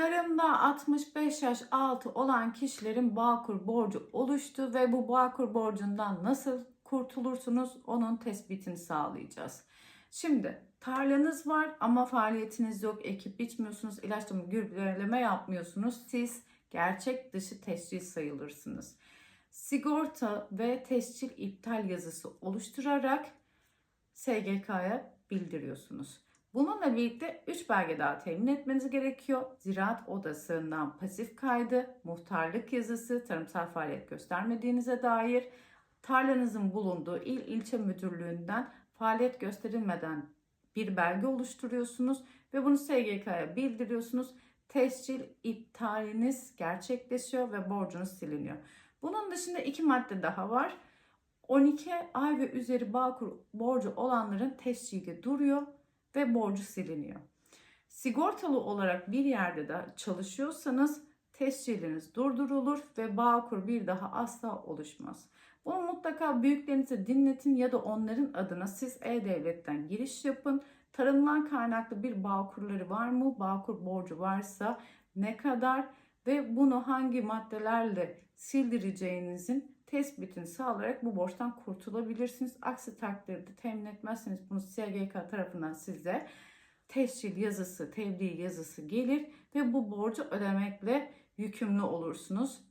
Tarımda 65 yaş altı olan kişilerin Bağkur borcu oluştu ve bu Bağkur borcundan nasıl kurtulursunuz onun tespitini sağlayacağız. Şimdi tarlanız var ama faaliyetiniz yok, ekip biçmiyorsunuz, ilaçlama, gübreleme yapmıyorsunuz. Siz gerçek dışı tescil sayılırsınız. Sigorta ve tescil iptal yazısı oluşturarak SGK'ya bildiriyorsunuz. Bununla birlikte 3 belge daha temin etmeniz gerekiyor. Ziraat Odası'ndan pasif kaydı, muhtarlık yazısı, tarımsal faaliyet göstermediğinize dair, tarlanızın bulunduğu il ilçe müdürlüğünden faaliyet gösterilmeden bir belge oluşturuyorsunuz ve bunu SGK'ya bildiriyorsunuz. Tescil iptaliniz gerçekleşiyor ve borcunuz siliniyor. Bunun dışında iki madde daha var. 12 ay ve üzeri Bağkur borcu olanların tescili duruyor ve borcu siliniyor. Sigortalı olarak bir yerde de çalışıyorsanız tesciliniz durdurulur ve Bağkur bir daha asla oluşmaz. Bunu mutlaka büyüklerinize dinletin ya da onların adına siz E-Devlet'ten giriş yapın. Tarımdan kaynaklı bir Bağkurları var mı? Bağkur borcu varsa ne kadar ve bunu hangi maddelerle sildireceğinizin tespitini sağlayarak bu borçtan kurtulabilirsiniz. Aksi takdirde temin etmezseniz bunu SGK tarafından size tescil yazısı, tebliğ yazısı gelir ve bu borcu ödemekle yükümlü olursunuz.